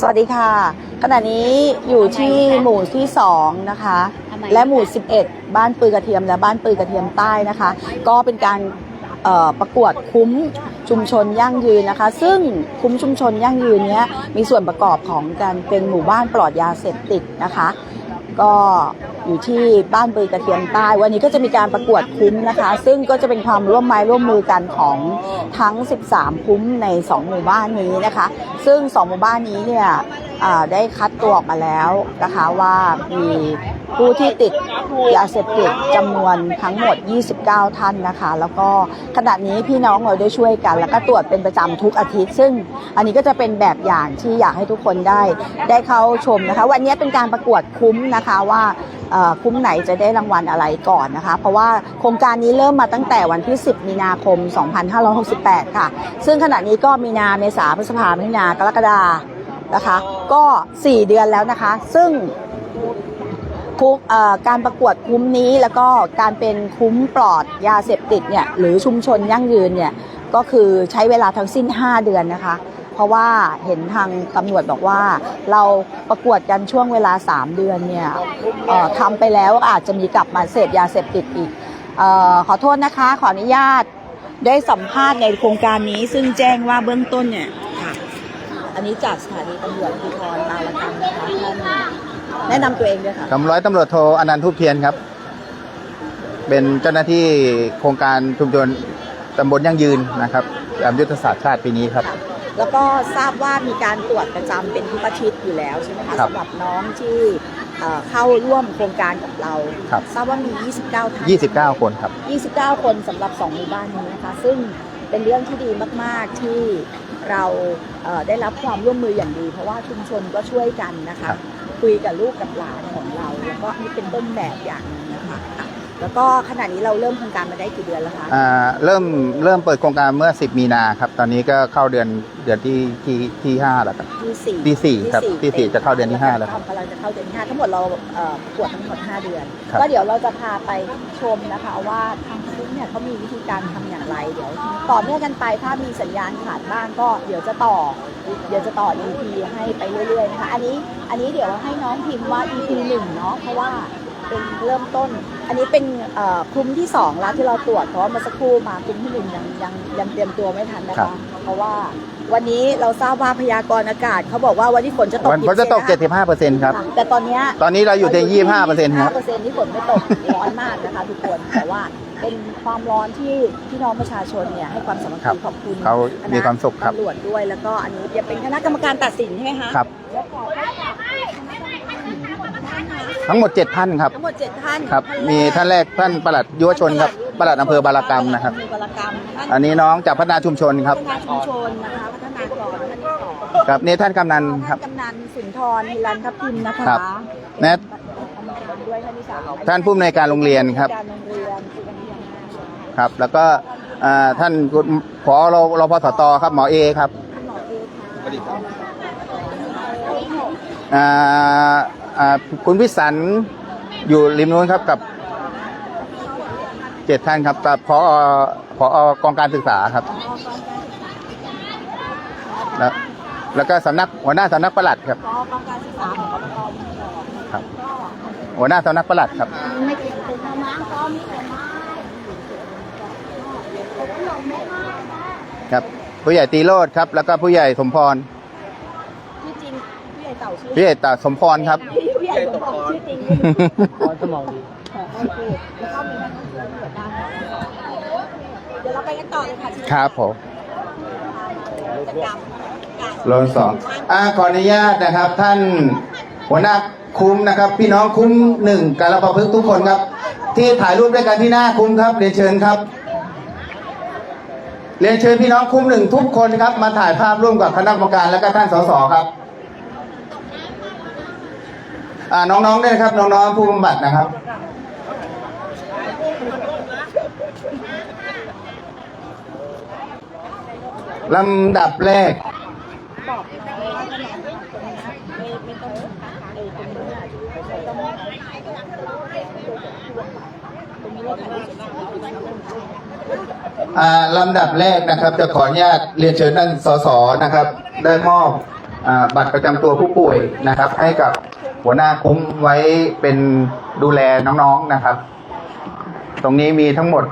สวัสดีค่ะ ขณะนี้อยู่ที่หมู่ที่ 2 นะคะ และหมู่ 11 บ้านปือกระเทียมและบ้านปือกระเทียมใต้นะคะ ก็เป็นการเอ่อประกวดคุ้มชุมชนยั่งยืนนะคะ ซึ่งคุ้มชุมชนยั่งยืนเนี้ยมีส่วนประกอบของการเป็นหมู่บ้านปลอดยาเสพติดนะคะ ก็อยู่ที่บ้านปือกระเทียมใต้ วันนี้ก็จะมีการประกวดคุ้มนะคะ ซึ่งก็จะเป็นความร่วมไม้ร่วมมือกันของทั้ง 13 คุ้มใน 2 หมู่บ้านนี้นะคะ ซึ่ง 2 หมู่บ้านนี้เนี่ยได้คัดตัวออกมาแล้วนะคะว่ามี ผู้ที่ติดยาเสพติดจำนวนทั้งหมด 29 ท่านนะคะ แล้วก็ขณะนี้พี่น้องเราได้ช่วยกัน แล้วก็ตรวจเป็นประจำทุกอาทิตย์ ซึ่งอันนี้ก็จะเป็นแบบอย่างที่อยากให้ทุกคนได้ได้เข้าชมนะคะ วันนี้เป็นการประกวดคุ้มนะคะว่าคุ้มไหนจะได้รางวัลอะไรก่อนนะคะ เพราะว่าโครงการนี้เริ่มมาตั้งแต่วันที่ 10 มีนาคม 2568 ค่ะ ซึ่งขณะนี้ก็มีนาเมษาพฤษภามิถุนากรกฎานะคะ ก็ 4 เดือนแล้วนะคะ ซึ่ง กเอ่อการประกวดคุ้มนี้แล้วก็การเป็นคุ้มปลอดยาเสพติดเนี่ยหรือชุมชนยั่งยืนเนี่ยก็คือใช้เวลาทั้งสิ้น 5 เดือนนะคะ เพราะว่าเห็นทางตำรวจบอกว่า เราประกวดกันช่วงเวลา 3 เดือนเนี่ยเอ่อทำไปแล้วอาจจะมีกลับมาเสพยาเสพติดอีกเออขอโทษนะคะ ขออนุญาตได้สัมภาษณ์ในโครงการนี้ ซึ่งแจ้งว่าเบื้องต้นเนี่ยค่ะอันนี้จากสถานีตำรวจภูธรบางละกันนะคะท่าน แนะนำตัวเองด้วยค่ะกำร้อยตำรวจโทอนันต์ทุบเทียนครับ เป็นเจ้าหน้าที่โครงการชุมชนตำบลยั่งยืนนะครับตามยุทธศาสตร์ชาติปีนี้ครับ แล้วก็ทราบว่ามีการตรวจประจำเป็นทุกอาทิตย์อยู่แล้วใช่ไหมคะครับสำหรับน้องที่เอ่อเข้าร่วมโครงการกับเรา ครับ ทราบว่ามี 29ท่าน29 คนครับ 29 คนสำหรับ 2 หมู่บ้านนี้นะคะ ซึ่งเป็นเรื่องที่ดีมาก ๆ ที่เราเอ่อได้รับความร่วมมืออย่างดี เพราะว่าชุมชนก็ช่วยกันนะคะ ครับ คุยกับลูกกับหลานของเรา แล้วก็นี่เป็นต้นแบบอย่างหนึงนะคะค่ะแล้วก็ขณะนี้เราเริ่มโครงการมาได้กี่เดือนแล้วคะ อ่าเริ่มเริ่มเปิดโครงการเมื่อ 10 มีนาครับ ตอนนี้ก็เข้าเดือนเดือนที่ที่ที่5แล้วครับ ที่สี่ที่สี่ครับที่สี่จะเข้าเดือนที่ห้าแล้วครับกำลังจะเข้าเดือนที่ห้าทั้งหมดเราเอ่อประกวดทั้งหมด5เดือน ครับ ก็เดี๋ยวเราจะพาไปชมนะคะว่าทาง ซุ้มเนี่ยเขามีวิธีการทำอย่างไรเดี๋ยว ต่อเนื่องกันไปถ้ามีสัญญาณขาดบ้างก็เดี๋ยวจะต่อ เดี๋ยวจะต่อ EP ให้ไปเรื่อยๆนะคะอันนี้อันนี้เดี๋ยวให้น้องพิมพ์ว่า EP หนึ่งเนาะเพราะว่าเป็นเริ่มต้น อันนี้เป็นเอ่อคลุมที่สองแล้วที่เราตรวจเพราะว่าเมื่อสักครู่มาคลุมที่หนึ่งยังยังยังเตรียมตัวไม่ทันนะครัคะบเพราะว่าวันนี้เราทราบว่าพยากรณ์อากาศเขาบอกว่าวันนี้ฝนจะตกวันฝนจะตกกี่เซนน75%ครับ แต่ตอนเนี้ยตอนนี้เราอยู่ที่25%ครับ25%ที่ฝนไม่ตกร้อนมากนะคะทุกคนแต่ว่า เป็นความร้อนที่พี่น้องประชาชนเนี่ยให้ความสมัครครับขอบคุณเขามีความสุขครับตำรวจด้วยแล้วก็อันนี้จะเป็นคณะกรรมการตัดสินใช่ไหมคะครับแล้วขอให้ทั้งหมด7ท่านครับทั้งหมดเจ็ดท่านครับ มีท่านแรกท่านปลัดยุวชนครับปลัดอำเภอบารากรรมนะครับอำเภอบารกรรมท่านอันนี้น้องจากพัฒนาชุมชนครับพัฒนาชุมชนนะคะพัฒนากรท่านที่สองครับนี่ท่านกำนันคท่ารับนกำนันสุนทรฮิรันทัพทิมนะคะครับแนทกรรมการ ด้วยท่านที่สามท่านผู้อำนวยการโรงเรียนครับ การโรงเรียนสุวรรณยาครับ แล้วก็อ่าท่านผอรรพสตครับหมอเอครับหมอเอค่ะอ่าอ่าคุณวิสันอยู่ริมนู้นครับกับเจ็ดท่านครับกับพอพอกองการศึกษาครับ แล้วแล้วก็สำนักหัวหน้าสำนักปลัดครับ กองการศึกษาของกปปมครับ หัวหน้าสำนักปลัดครับ ไม่เกี่ยวกับน้ำก็มีแต่ไม้ครับ ผู้ใหญ่ตีโรดครับ แล้วก็ผู้ใหญ่สมพรชื่อจริงผู้ใหญ่เต่าชื่อผู้ใหญ่ตาสมพรครับ ผู้ใหญ่สมพรชื่อจริงพรสมองดีโอเคแล้วก็มีนักท่องเที่ยวที่เกิดได้เดี๋ยวเราไปกันต่อเลยค่ะครับผมกิจกรรม โลนสองอ่าขออนุญาตนะครับ ท่านหัวหน้า คุ้มนะครับ พี่น้องคุ้มหนึ่งการประพฤกทุกคนครับ ที่ถ่ายรูปด้วยกันที่หน้าคุ้มครับเรียนเชิญครับเรียนเชิญพี่น้องคุ้มหนึ่งทุกคนครับ มาถ่ายภาพร่วมกับคณะกรรมการและก็ท่านสสครับน้องๆด้วยนะครับ น้องๆผู้บำบัดนะครับลำดับแรก บออตรงนี้ไม่ไม่ต้องไอ้ตรงนี้ตรงนี้ลำดับแรกนะครับ จะขออนุญาตเรียนเชิญท่านสสนะครับ ได้มอบอบัตรประจำตัวผู้ป่วยนะครับ ให้กับหัวหน้าคุ้มไว้เป็นดูแลน้องๆนะครับ ตรงนี้มีทั้งหมด